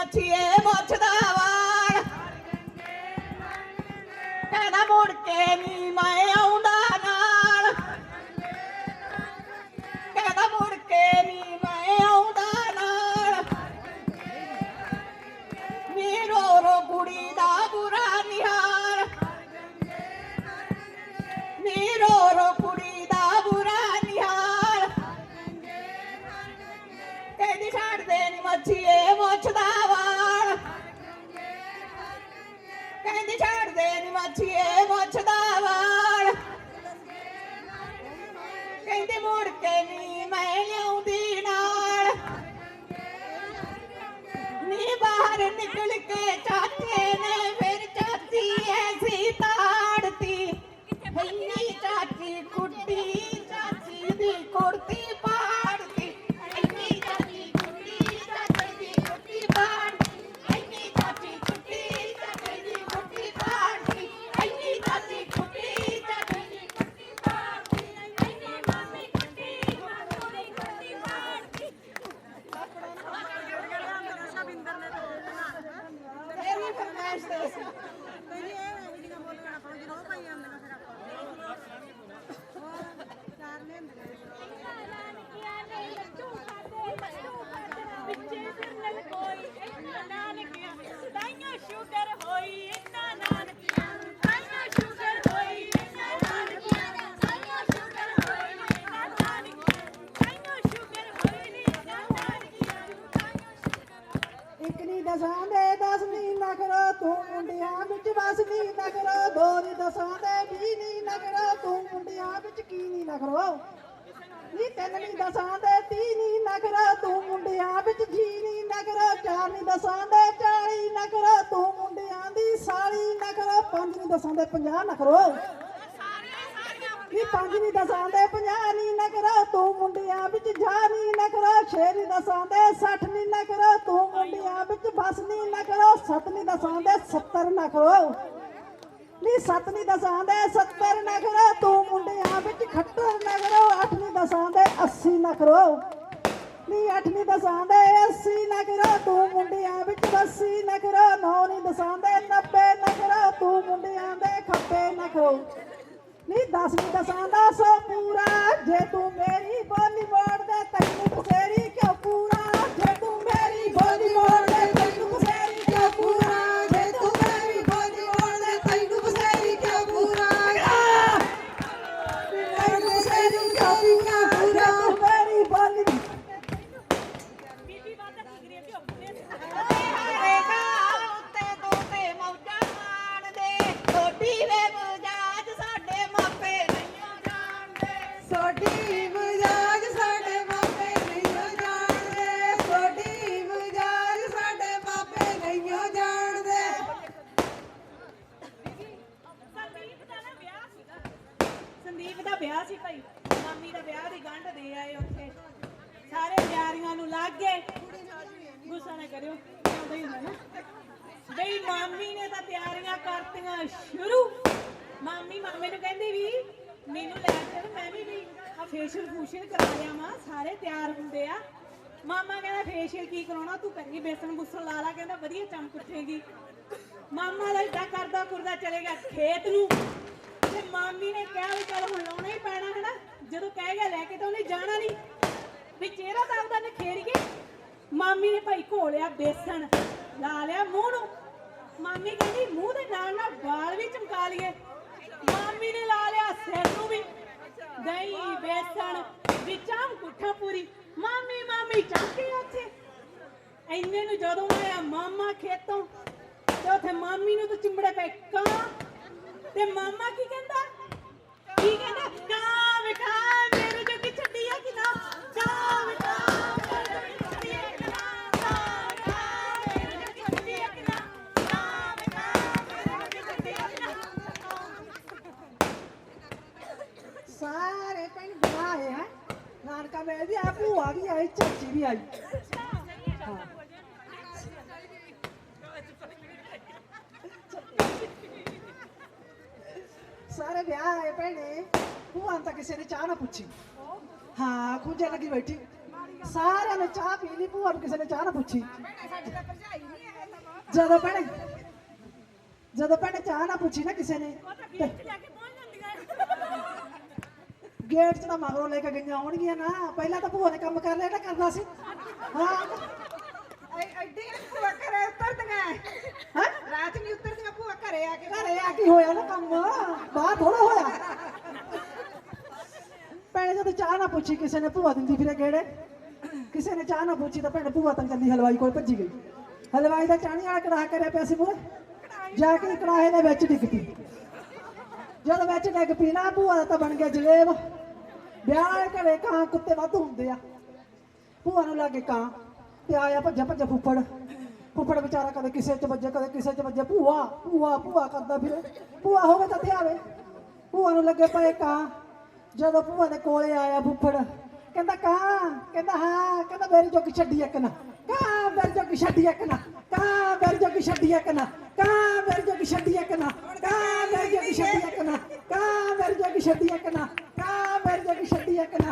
ਮੱਛੀਏ ਮੁੱਛਦਾ ਵਾਲ। ਕਹਿੰਦਾ ਮੁੜ ਕੇ ਨੀ ਮੈਂ ਕਹਿੰਦੀ ਛੱਡਦੇ ਨੀ ਮੱਛੀਏ ਮੁੱਛਦਾ ਵਾਲ। ਕਹਿੰਦੀ ਮੁੜ ਕੇ ਨੀ ਮੈਂ ਲਿਆਉਂਦੀ ਨਾਲ। ਨੀ ਬਾਹਰ ਨਿਕਲ ਕੇ ਨੀ ਦਸਾਂ ਦੇ, ਦਸ ਨੀ ਨਾ ਕਰੋ ਤੂੰ ਮੁੰਡਿਆਂ ਵਿੱਚ ਬਸ ਨੀ ਨਾ ਕਰੋ ਦੋ ਨੀ ਦਸਾਂ ਦੇ, ਵੀਹ ਨੀ ਨਾ ਕਰੋ ਤੂੰ ਮੁੰਡਿਆਂ ਵਿੱਚ ਕੀ ਨੀ ਨਾ ਕਰੋ ਨੀ ਤਿੰਨ ਨੀ ਦਸਾਂ ਦੇ, ਤੀਹ ਨੀ ਨਾ ਕਰੋ ਤੂੰ ਮੁੰਡਿਆਂ ਵਿੱਚ ਜੀ ਨੀ ਨਾ ਕਰੋ ਚਾਰ ਨੀ ਦਸਾਂ ਦੇ, ਚਾਲੀ ਨਾ ਕਰੋ ਤੂੰ ਮੁੰਡਿਆਂ ਦੀ ਸਾਲੀ ਨਾ ਕਰੋ ਪੰਜ ਨੀ ਦਸਾਂ ਦੇ, ਪੰਜਾਹ ਨਾ ਕਰੋ ਨੀ ਪੰਜ ਨੀ ਦਸਾਂ ਦੇ, ਪੰਜਾਹ ਨੀ ਨਾ ਕਰੋ, ਤੂੰ ਮੁੰਡਿਆਂ ਵਿੱਚ ਜਾ ਨੀ ਨਾ ਕਰੋ, ਛੇ ਨੀ ਦਸਾਂ ਦੇ 60 ਨੀ ਨਾ ਕਰੋ, ਤੂੰ ਮੁੰਡਿਆਂ ਵਿੱਚ ਬਸ ਨੀ ਨਾ ਕਰੋ, ਸੱਤ ਨੀ ਦਸਾਂ ਦੇ 70 ਨਾ ਕਰੋ। ਨੀ ਸੱਤ ਨੀ ਦਸਾਂ 70 ਨਾ ਕਰੋ, ਤੂੰ ਮੁੰਡਿਆਂ ਵਿੱਚ ਖੱਟਰ ਨਾ ਕਰੋ, ਅੱਠ ਨੀ ਦਸਾਂ 80 ਨਾ ਕਰੋ। ਨੀ ਅੱਠ ਨੀ ਦਸਾਂ 80 ਨਾ ਕਰੋ, ਤੂੰ ਮੁੰਡਿਆਂ ਵਿੱਚ 80 ਨਾ ਕਰੋ, ਨੌ ਨੀ ਦਸਾਂ ਦੇ 90 ਨਾ ਕਰੋ, ਤੂੰ ਮੁੰਡਿਆਂ ਦੇ ਖੱਬੇ ਨਾ ਕਰੋ। ਨੀ ਦਸ ਨੀ ਦਸਾਂ ਦਾ ਸੌ ਪੂਰਾ। ਜੇ ਤੂੰ ਮੇਰੀ ਬੋਲੀ ਮੋੜ ਦੇ ਤੈਨੂੰ ਸੀ ਭਾਈ। ਮਾਮੀ ਦਾ ਵਿਆਹ ਦੀ ਗੰਢ ਦੇ ਆਏ ਉੱਥੇ। ਸਾਰੇ ਤਿਆਰੀਆਂ ਨੂੰ ਲੱਗ ਗਏ। ਗੁੱਸਾ ਨਾ ਕਰਿਓ। ਆਉਂਦਾ ਹੀ ਹੁੰਦਾ ਨਾ। ਬਈ ਮਾਮੀ ਨੇ ਤਾਂ ਤਿਆਰੀਆਂ ਕਰਤੀਆਂ ਸ਼ੁਰੂ। ਮਾਮੀ ਮਾਮੇ ਨੂੰ ਕਹਿੰਦੀ ਵੀ, ਮੈਨੂੰ ਲੈ ਚੱਲ, ਮੈਂ ਵੀ ਵੀ ਆ ਫੇਸ਼ੀਅਲ ਫੂਸ਼ੀਅਲ ਕਰਾ ਮਾਂ ਸਾਰੇ ਤਿਆਰ ਹੁੰਦੇ ਆ। ਮਾਮਾ ਕਹਿੰਦਾ ਫੇਸ਼ੀਅਲ ਕੀ ਕਰਾਉਣਾ? ਤੂੰ ਕਰੀ ਬੇਸਣ ਬੁਸਣ ਲਾ ਲਾ। ਕਹਿੰਦਾ, ਵਧੀਆ ਚਮਕ ਉੱਠੇਗੀ। ਮਾਮਾ ਦਾ ਏਦਾਂ ਕਰਦਾ ਕੁਰਦਾ ਚਲੇਗਾ ਖੇਤ ਨੂੰ। ਤੇ ਮਾਮੀ ਨੇ ਕਿਹਾ ਵੀ ਚਲ ਹੁਣ ਲਾਉਣਾ ਹੀ ਪੈਣਾ ਹੈ ਨਾ ਜਦੋਂ ਕਹਿ ਲੈ ਕੇ ਤਾਂ ਉਹਨੇ ਜਾਣਾ ਨਹੀਂ। ਵੀ ਚਿਹਰਾ ਤਾਂ ਉਹਦਾ ਨਖੇਰੀਏ ਮਾਮੀ ਨੇ ਭਾਈ ਘੋਲਿਆ ਬੇਸਣ, ਲਾ ਲਿਆ ਮੂੰਹ ਨੂੰ। ਮਾਮੀ ਕਹਿੰਦੀ ਮੂੰਹ ਦੇ ਨਾਲ ਨਾਲ ਵਾਲ ਵੀ ਚਮਕਾ ਲਈਏ। ਮਾਮੀ ਨੇ ਲਾ ਲਿਆ ਸਿਰ ਨੂੰ ਵੀ, ਦਹੀਂ, ਬੇਸਣ, ਵਿੱਚਾਂ ਗੁੱਠਾ ਪੂਰੀ। ਮਾਮੀ ਮਾਮੀ ਚਮਕੇ ਉੱਥੇ ਐਨੇ ਨੂੰ ਜਦੋਂ ਆਇਆ ਮਾਮਾ ਖੇਤੋਂ, ਤੇ ਉੱਥੇ ਮਾਮੀ ਨੂੰ ਤਾਂ ਚਿੰਬੜੇ ਪਏ ਕਾਂ। ਤੇ ਮਾਮਾ ਕੀ ਕਹਿੰਦਾ? ਕੀ ਕਹਿੰਦਾ? ਕਾਂ ਵਿਖਾ ਮੇਰੇ ਜੋਗੀ ਛੱਡੀ ਆ ਕਿ ਨਾ ਕਾਂ ਵਿਖਾ ਮੇਰੇ ਜੋਗੀ ਛੱਡੀ ਆ ਕਿ ਨਾ ਕਾਂ ਵਿਖਾ ਮੇਰੇ ਜੋਗੀ ਛੱਡੀ ਆ ਕਿ ਨਾ ਕਾਂ ਵਿਖਾ ਮੇਰੇ ਜੋਗੀ ਛੱਡੀ ਆ ਕਿ ਨਾ ਸਾਰੇ ਪਿੰਡ ਬੁਲਾਏ ਹੈ। ਨਾਨਕਾ ਵੇ ਵੀ ਆ ਭੂਆ ਵੀ ਆਈ, ਚਾਚੀ ਵੀ ਆਈ। ਹਾਂ ਸਾਰੇ ਵਿਆਹ ਆਏ ਭੈਣੇ। ਭੂਆ ਨੂੰ ਤਾਂ ਕਿਸੇ ਨੇ ਚਾਹ ਨਾ ਪੁੱਛੀ। ਹਾਂ ਖੁੰਝੇ ਲੱਗੀ ਬੈਠੀ। ਸਾਰਿਆਂ ਨੇ ਚਾਹ ਪੀ ਲਈ, ਭੂਆ ਨੂੰ ਕਿਸੇ ਨੇ ਚਾਹ ਨਾ ਪੁੱਛੀ। ਜਦੋਂ ਭੈਣੇ ਜਦੋਂ ਭੈਣੇ ਚਾਹ ਨਾ ਪੁੱਛੀ ਨਾ ਕਿਸੇ ਨੇ, ਤੇ ਗੇਟ 'ਚ ਤਾਂ ਮਗਰੋਂ ਲੈ ਕੇ ਗਈਆਂ ਹੋਣਗੀਆਂ ਨਾ ਪਹਿਲਾਂ ਤਾਂ ਭੂਆ ਨੇ ਕੰਮ ਕਰ ਲਿਆ ਨਾ ਕਰਨਾ ਸੀ। ਹਾਂ। ਐਡੀ ਭੂਆ ਘਰੇ ਉਤਰਦੀਆਂ। ਹਾਂ? ਰਾਤ ਨਹੀਂ ਉਤਰਦੀਆਂ ਭੂਆ ਘਰੇ ਆ ਕੇ। ਘਰੇ ਆ ਕੀ ਹੋਇਆ ਨਾ ਕੰਮ ਬਾਹਰ ਥੋੜਾ ਹੋਇਆ। ਭੈਣੇ ਜਦੋਂ ਚਾਹ ਨਾ ਪੁੱਛੀ ਕਿਸੇ ਨੇ ਭੂਆ ਦਿੰਦੀ ਫਿਰੇ ਗੇੜੇ। ਕਿਸੇ ਨੇ ਚਾਹ ਨਾ ਪੁੱਛੀ ਤਾਂ ਭੈਣੇ ਭੂਆ ਤਾਂ ਚੱਲੀ ਹਲਵਾਈ ਕੋਲ ਭੱਜੀ ਗਈ। ਹਲਵਾਈ ਦਾ ਚਾਹਣੀ ਵਾਲਾ ਕੜਾਹ ਕਰਿਆ ਪਿਆ ਸੀ ਮੂਰੇ ਜਾ ਕੇ ਕੜਾਹੇ ਦੇ ਵਿੱਚ ਡਿੱਗ ਪਈ। ਜਦੋਂ ਵਿੱਚ ਡਿੱਗ ਪੀਣਾ ਭੂਆ ਦਾ ਤਾਂ ਬਣ ਗਿਆ ਜਲੇਬ। ਵਿਆਹ ਵਾਲੇ ਘਰੇ ਕਾਂ ਕੁੱਤੇ ਵੱਧ ਹੁੰਦੇ ਆ। ਭੂਆ ਨੂੰ ਲੱਗੇ ਕਾਂ, ਤੇ ਆਇਆ ਭੱਜਾ ਭੱਜਾ ਫੁੱਫੜ। ਫੁੱਫੜ ਵਿਚਾਰਾ ਕਦੇ ਕਿਸੇ ਚ ਵੱਜੇ, ਕਦੇ ਕਿਸੇ ਚ ਵੱਜੇ। ਭੂਆ ਭੂਆ ਭੂਆ ਕਰਦਾ ਫਿਰੇ। ਭੂਆ ਹੋਵੇ ਤਾਂ ਤੇ ਭੂਆ ਨੂੰ ਲੱਗੇ ਪਏ ਕਾਂ। ਜਦੋਂ ਭੂਆ ਦੇ ਕੋਲੇ ਆਇਆ ਫੁੱਫੜ, ਕਹਿੰਦਾ, ਕਾਂ, ਕਹਿੰਦਾ, ਹਾਂ, ਕਹਿੰਦਾ, ਮੇਰੀ ਜੋਗੀ ਛੱਡੀ ਇੱਕ ਨਾ। కావేర్జోకి షడ్డి ఎక్కన కావేర్జోకి షడ్డి ఎక్కన కావేర్జోకి షడ్డి ఎక్కన కావేర్జోకి షడ్డి ఎక్కన కావేర్జోకి షడ్డి ఎక్కన కావేర్జోకి షడ్డి ఎక్కన